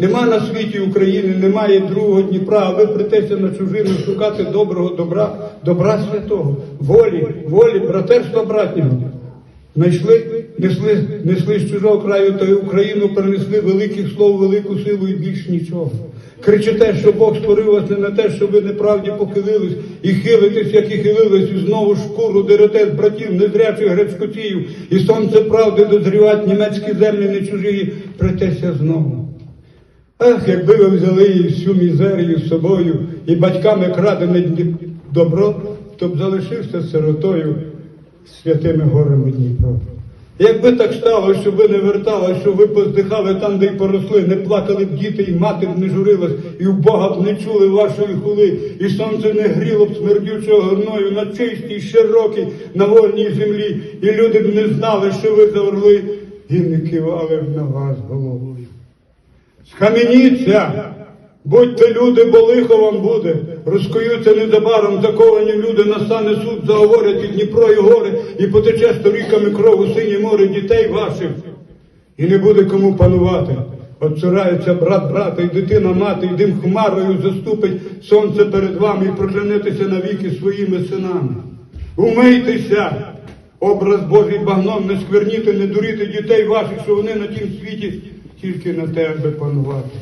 Нема на світі України, немає другого Дніпра, а ви притеся на чужину шукати доброго добра, добра святого, волі, волі, братерства братнього. Знайшли, несли, несли з чужого краю та Україну перенесли великих слов, велику силу і більш нічого. Кричите, що Бог створив вас не на те, що ви неправді похилились, і хилитесь, як і хилились, і знову шкуру дерете з братів, незрячих гречкотів, і сонце правди дозрівать німецькі землі не чужі, притеся знову. Ах, якби ви взяли її всю мізерію з собою і батьками крадене добро, то б залишився сиротою святими горами Дніпро. Якби так стало, щоб ви не вертали, щоб ви поздихали там, де й поросли, не плакали б діти, і мати б не журилась, і в Бога б не чули вашої хули, і сонце не гріло б смердючого горною на чистій, широкій, на вольній землі, і люди б не знали, що ви за орли, і не кивали б на вас головою. Схаменіться, будьте люди, бо лихо вам буде. Розкуються незабаром заковані люди, настане суд, заговорять і Дніпро, і гори, і потече сторіками кров у синє море дітей ваших. І не буде кому панувати. Отцурається брат брата, і дитина мати, і дим хмарою заступить сонце перед вами і проклянетеся навіки своїми синами. Умийтеся! Образ Божий багном не скверніти, не дуріти дітей ваших, що вони на тім світі тільки на те, аби панувати.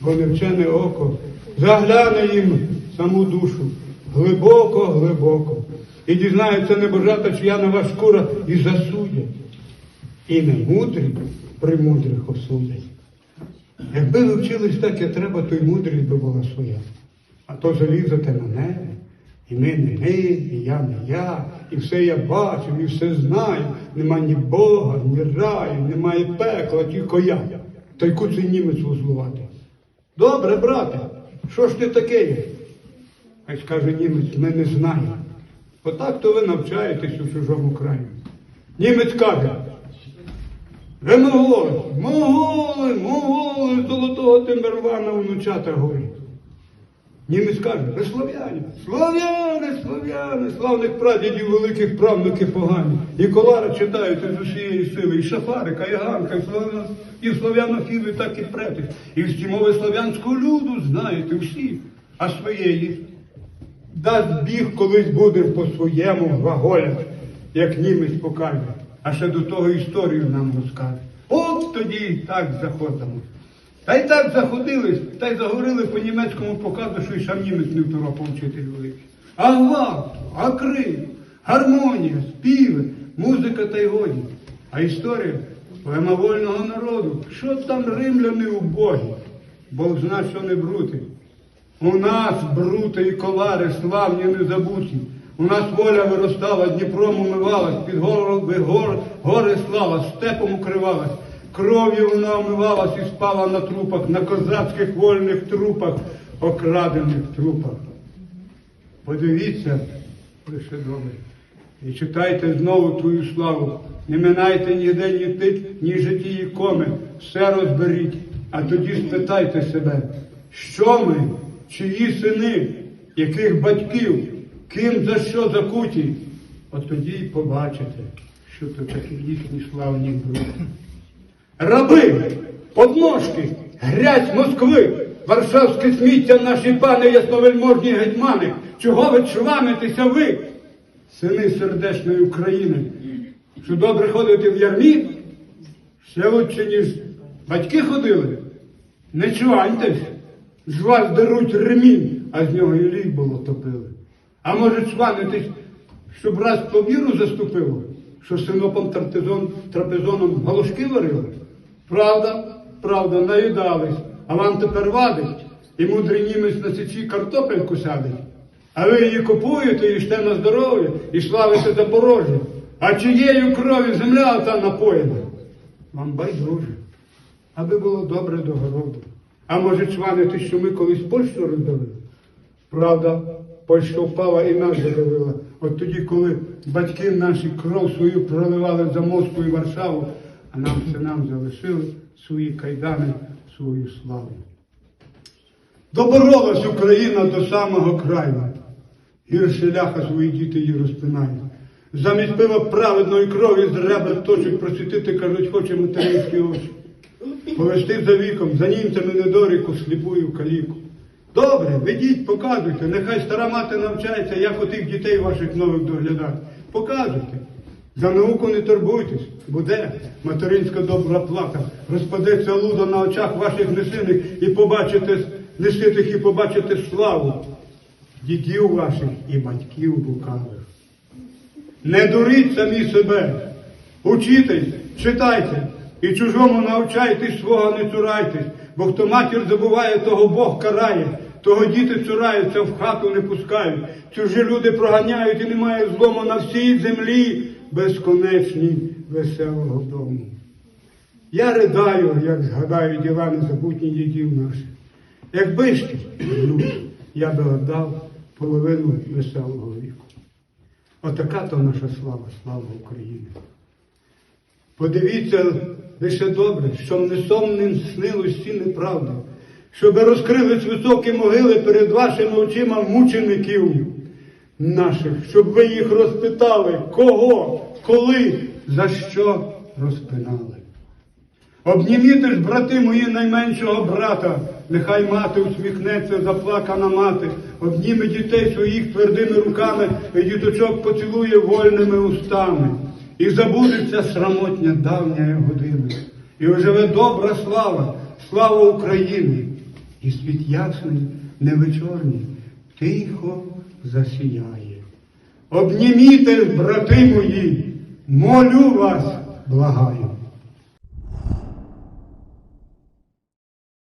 Бо невчене око загляне їм саму душу глибоко, глибоко. І дізнається небожата, чия нова шкура, і засудять. І не мудрі при мудрих осудять. Якби ви вчились так, як треба, то й мудрість би була своя. А то залізете на небо, і ми не ми, і я не я, і все я бачив, і все знаю. Нема ні Бога, ні раю, немає пекла, тільки я. Та й куций німець вузлувати. Добре, брате, що ж ти таке є? Хай скаже німець, ми не знаємо. Отак то ви навчаєтесь у чужому краю. Німець каже, ви моголи, моголи, моголи, золотого Тимбервана внучата горі. Німець каже, ви слов'яни, слов'яни, слов'яни, славних прадідів великих правнуки погані. І колари читаються з усієї сили, і шафарика, і ганка, і слов'яно, і слов'янофіли так і претись. І всі мови слов'янського люду знаєте всі, а своєї. Дасть біг колись буде по своєму глаголять, як німець покаже, а ще до того історію нам розкаже. От тоді так заходимо. Та й так заходились, та й заговорили по німецькому показу, що й сам німець не второпав вчитель великий. А гвалт, а крик, гармонія, співи, музика та й годі. А історія поема вольного народу. Що там римляни убогі? Бог зна, що не брути. У нас брути і колари славні незабуті. У нас воля виростала, Дніпром умивалась, під гор, гори слава, степом укривалась. Кров'ю вона омивалась і спала на трупах, на козацьких вольних трупах, окрадених трупах. Подивіться лише добре. І читайте знову твою славу. Не минайте ніде ні тик, ні житті ікоми. Все розберіть, а тоді спитайте себе, що ми, чиї сини, яких батьків, ким за що закуті. От тоді й побачите, що то такі їхні славні брати. Раби, подножки, грязь Москви, варшавське сміття наші пани, ясновельможні гетьмани. Чого ви чванитеся ви, сини сердечної України, що добре ходите в ярмі? Ще лучше, ніж батьки ходили. Не чваньтесь, з вас деруть ремінь, а з нього і лій було топили. А може чванитесь, щоб раз по віру заступило, що синопом трапезон, трапезоном галушки варили? Правда, правда, наїдались, а вам тепер вадить, і мудрий німець на січі картопельку садить. А ви її купуєте, і йште на здоров'я, і славите Запорожжя. А чиєю кров'ю земля та напоєна? Вам байдуже, аби було добре до городу. А може чванити, що ми колись Польщу роздавили? Правда, Польща впала і нас задавила. От тоді, коли батьки наші кров свою проливали за Москву і Варшаву, а нам синам залишили свої кайдани, свою славу. Доборолась Україна до самого краю. Гірше ляха свої діти її розпинають. Замість пива праведної крові з ребер точать просвітити, кажуть, хоче материнські очі. Повести за віком, за німцями недоріку, сліпую каліку. Добре, ведіть, показуйте, нехай стара мати навчається, як отих дітей ваших нових доглядати. Показуйте. За науку не турбуйтесь, буде материнська добра плата, розпадеться лудо на очах ваших несиних і побачите неситих і побачите славу дідів ваших і батьків лукавих. Не дуріть самі себе, учітесь, читайте і чужому навчайтесь, свого не цурайтесь, бо хто матір забуває, того Бог карає, того діти цураються, в хату не пускають. Чужі люди проганяють і немає злому на всій землі безконечній веселого дому. Я ридаю, як згадаю діла незабутні дідів наших. Якби ж я би отдав половину веселого віку. Отака то наша слава, слава України. Подивіться лише добре, що несомним снилось всі неправди, щоб розкрились високі могили перед вашими очима мучеників наших, щоб ви їх розпитали, кого, коли, за що розпинали. Обніміте ж, брати мої найменшого брата, нехай мати усміхнеться, заплакана мати, обніме дітей своїх твердими руками і діточок поцілує вольними устами. І забудеться срамотня давня година. І оживе добра слава, слава України. І світ ясний, невечорній, тихо засіяє. Обніміте, брати мої, молю вас, благаю.